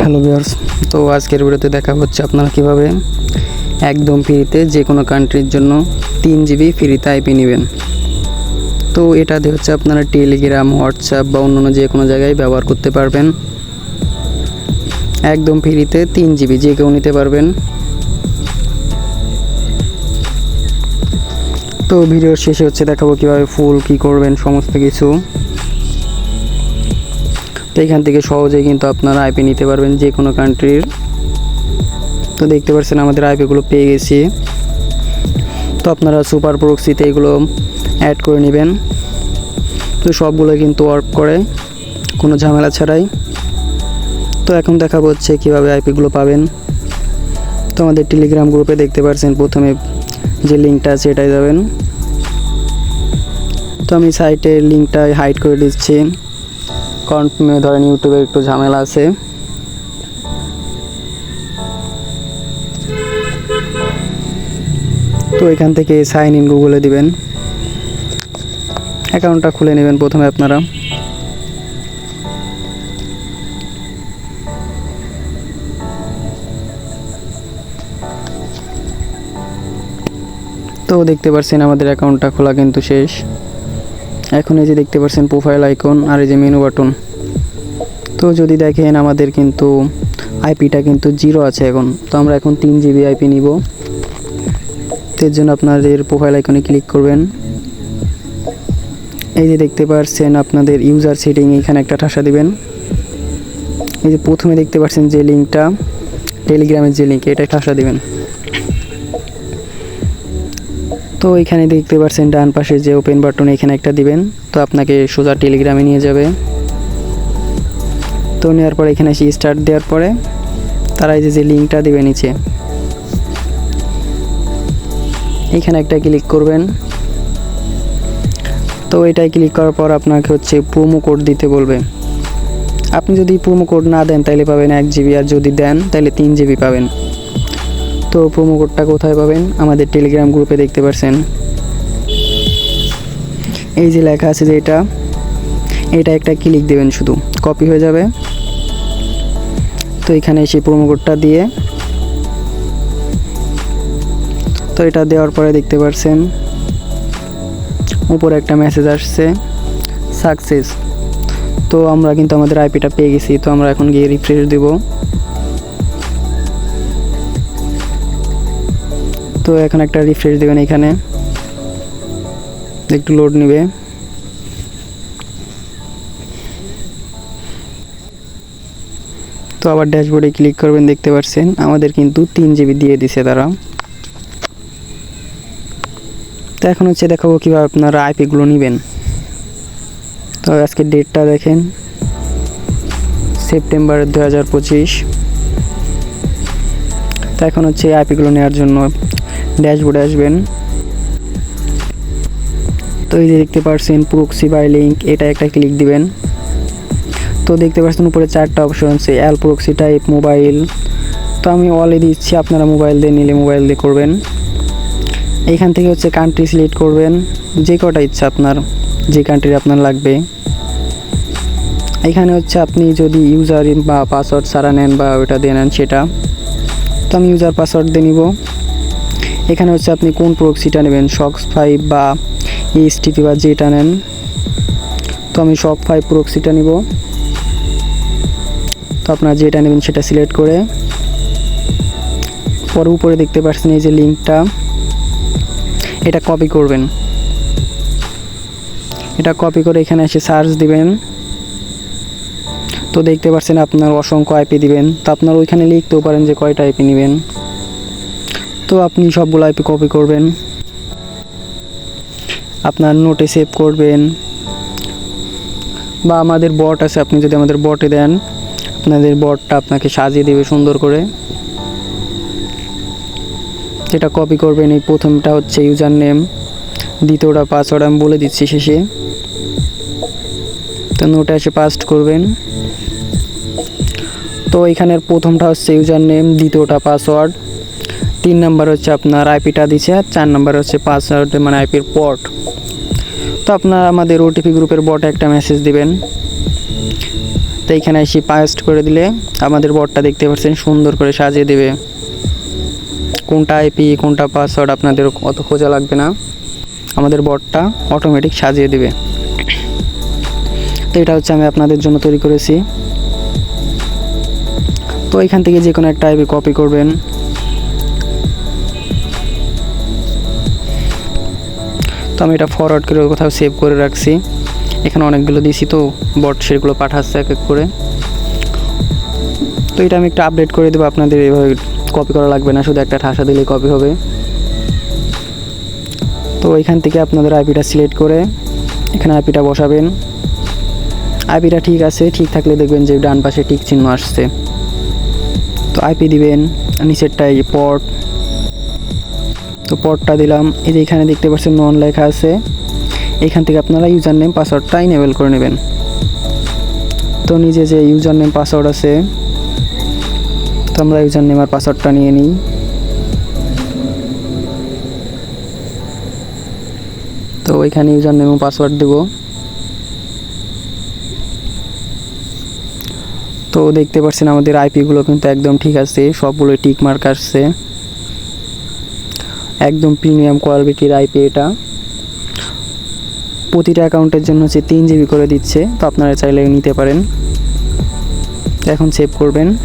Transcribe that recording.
Hello viewers, তো আজকের ভিডিওতে দেখা হচ্ছে আপনারা কীভাবে একদম ফ্রিতে যে কোনো কান্ট্রির জন্য তিন জিবি ফ্রিতে আইপি নেবেন। তো এটা দিয়ে হচ্ছে আপনারা টেলিগ্রাম হোয়াটসঅ্যাপ বা অন্যান্য যে কোনো জায়গায় ব্যবহার করতে পারবেন। একদম ফ্রিতে তিন জিবি যে কেউ নিতে পারবেন। তো ভিডিওর শেষে হচ্ছে দেখাবো কীভাবে ফুল কী করবেন, সমস্ত কিছু। তো এখান থেকে সহজেই কিন্তু আপনারা আইপি নিতে পারবেন যে কোনো কান্ট্রির তো দেখতে পাচ্ছেন আমাদের আইপিগুলো পেয়ে গেছি। তো আপনারা সুপার প্রক্সিতে এগুলো অ্যাড করে নেবেন। তো সবগুলো কিন্তু ওয়ার্ক করে, কোনো ঝামেলা ছাড়াই। তো এখন দেখাবো হচ্ছে কীভাবে আইপিগুলো পাবেন। তো আমাদের টেলিগ্রাম গ্রুপে দেখতে পাচ্ছেন প্রথমে যে লিঙ্কটা আছে এটাই যাবেন। তো আমি সাইটের লিঙ্কটা হাইড করে দিচ্ছি। কারণ ধরেন ইউটিউবে একটু ঝামেলা আছে। তো এখান থেকে সাইন ইন গুগলে দিবেন। অ্যাকাউন্টটা খুলে নেবেন প্রথমে আপনারা। তো দেখতে পাচ্ছেন আমাদের অ্যাকাউন্টটা খোলা কিন্তু শেষ। এখন এই যে দেখতে পাচ্ছেন প্রোফাইল আইকন আর এই যে মেনু বাটন তো যদি দেখেন আমাদের কিন্তু আইপিটা কিন্তু জিরো আছে এখন। তো আমরা এখন তিন জিবি আইপি নিব। এর জন্য আপনাদের প্রোফাইল আইকনে ক্লিক করবেন। এই যে দেখতে পাচ্ছেন আপনাদের ইউজার সেটিং এখানে একটা ঠাসা দিবেন। এই যে প্রথমে দেখতে পাচ্ছেন যে লিঙ্কটা টেলিগ্রামের যে লিঙ্ক এটা ঠাসা দিবেন। তো এখানে দেখতে পাচ্ছেন ডান পাশে যে ওপেন বাটন এখানে একটা দিবেন, তো আপনাকে সোজা টেলিগ্রামে নিয়ে যাবে। তো নেওয়ার পরে এখানে এসে স্টার্ট দেওয়ার পরে তারা এই যে যে লিঙ্কটা দেবে নিচে, এখানে একটা ক্লিক করবেন। তো এটাই ক্লিক করার পর আপনাকে হচ্ছে প্রোমো কোড দিতে বলবে। আপনি যদি প্রোমো কোড না দেন তাহলে পাবেন এক জিবি আর যদি দেন তাহলে তিন জিবি পাবেন। তো প্রোমো কোডটা কোথায় পাবেন? আমাদের টেলিগ্রাম গ্রুপে দেখতে পারছেন। এই যে লেখা আছে যে এটা এটা একটা ক্লিক দেবেন শুধু। কপি হয়ে যাবে। তো এখানে সেই প্রোমো কোডটা দিয়ে, তো এটা দেওয়ার পরে দেখতে পারছেন, উপরে একটা মেসেজ আসছে সাকসেস তো আমরা কিন্তু আমাদের আইপিটা পেয়ে গেছি, তো আমরা এখন গিয়ে রিফ্রেশ দেবো। তো এখন একটা রিফ্রেশ দেবেন এখানে। একটু লোড নেবে। তো আবার ড্যাশবোর্ডে ক্লিক করবেন, দেখতে পাচ্ছেন আমাদের কিন্তু তিন জিবি দিয়ে দিছে তারা। তো এখন হচ্ছে দেখাবো কীভাবে আপনারা আইপিগুলো নেবেন। তো আজকে ডেটটা দেখেন। সেপ্টেম্বর দু হাজার পঁচিশ। তো এখন হচ্ছে আইপিগুলো নেওয়ার জন্য ড্যাশবোর্ডে আসবেন। তো এই যে দেখতে পাচ্ছেন প্রক্সি বাই লিঙ্ক এটা একটা ক্লিক দিবেন। তো দেখতে পাচ্ছেন উপরে চারটা অপশন আছে অ্যাল প্রক্সি টাইপ মোবাইল তো আমি অলে দিচ্ছি, আপনারা মোবাইল দিয়ে নিলে মোবাইল দিয়ে করবেন। এইখান থেকে হচ্ছে কান্ট্রি সিলেক্ট করবেন, যে কটা ইচ্ছা আপনার, যে কান্ট্রি আপনার লাগবে। এখানে হচ্ছে আপনি যদি ইউজার বা পাসওয়ার্ড সারা নেন বা ওটা দিয়ে নেন সেটা। তো আমি ইউজার পাসওয়ার্ড দিয়ে নিব। এখানে হচ্ছে আপনি কোন প্রক্সিটা নেবেন? শক্স ফাইভ বা এইচটিপি বা যেটা নেন। তো আমি শক ফাইভ প্রক্সিটা নিব। তো আপনারা যেটা নেবেন সেটা সিলেক্ট করে। পরে উপরে দেখতে পাচ্ছেন এই যে লিঙ্কটা এটা কপি করবেন। এটা কপি করে এখানে এসে সার্চ দিবেন। তো দেখতে পাচ্ছেন আপনার অসংখ্য আইপি দিবেন। তো আপনার ওইখানে লিখতেও পারেন যে কয়টা আইপি নেবেন। তো আপনি সবগুলো আইপি কপি করবেন। আপনার নোটে সেভ করবেন। বা আমাদের বট আছে, আপনি যদি আমাদের বটে দেন, আপনাদের বটটা আপনাকে সাজিয়ে দেবে সুন্দর করে। এটা কপি করবেন, এই প্রথমটা হচ্ছে ইউজার নেম দ্বিতীয়টা পাসওয়ার্ড আমি বলে দিচ্ছি শেষে। তো নোটে এসে পাস্ট করবেন। তো এখানের প্রথমটা হচ্ছে ইউজার নেম দ্বিতীয়টা পাসওয়ার্ড তিন নাম্বার হচ্ছে আপনার আইপিটা দিচ্ছে আর চার নাম্বার হচ্ছে পাসওয়ার্ড মানে আইপির পট তো আপনারা আমাদের ওটিপি গ্রুপের বটে একটা মেসেজ দিবেন। তো এখানে এসে পাস্ট করে দিলে আমাদের বটটা দেখতে পাচ্ছেন সুন্দর করে সাজিয়ে দেবে। কোনটা আইপি কোনটা পাসওয়ার্ড আপনাদের অত খোঁজা লাগবে না। আমাদের বটটা অটোমেটিক সাজিয়ে দেবে। তো এটা হচ্ছে আমি আপনাদের জন্য তৈরি করেছি। তো এখান থেকে যে কোনো একটা আইপি কপি করবেন। তো আমি এটা ফরওয়ার্ড করে কোথাও সেভ করে রাখছি। এখানে অনেকগুলো দিয়েছি তো বট সেগুলো পাঠাচ্ছে এক এক করে। তো এটা আমি একটু আপডেট করে দেবো আপনাদের, এভাবে কপি করা লাগবে না, শুধু একটা ঠাসা দিলেই কপি হবে। তো এখান থেকে আপনাদের আইপিটা সিলেক্ট করে, এখানে আইপিটা বসাবেন। আইপিটা ঠিক আছে, ঠিক থাকলে দেখবেন যে ডান পাশে টিক চিহ্ন আসছে। তো আইপি দিবেন নিচেরটাই পট তো পটটা দিলাম। এই যে এখানে দেখতে পাচ্ছেন নন লেখা আছে। এখান থেকে আপনারা ইউজার নেম পাসওয়ার্ডটা ইনেবল করে নেবেন। তো নিজে যে ইউজার নেম পাসওয়ার্ড আছে, তো আমরা ইউজার নেম আর পাসওয়ার্ডটা নিয়ে নিই। তো এখানে ইউজার নেম পাসওয়ার্ড দেব। তো দেখতে পাচ্ছেন আমাদের আইপিগুলো কিন্তু একদম ঠিক আছে সবগুলো টিক মার্ক আসছে। একদম প্রিমিয়াম কোয়ালিটির আইপি এটা। প্রতিটা অ্যাকাউন্টের জন্য হচ্ছে তিন জিবি করে দিচ্ছে, তো আপনারা চাইলে নিতে পারেন। এখন সেভ করবেন।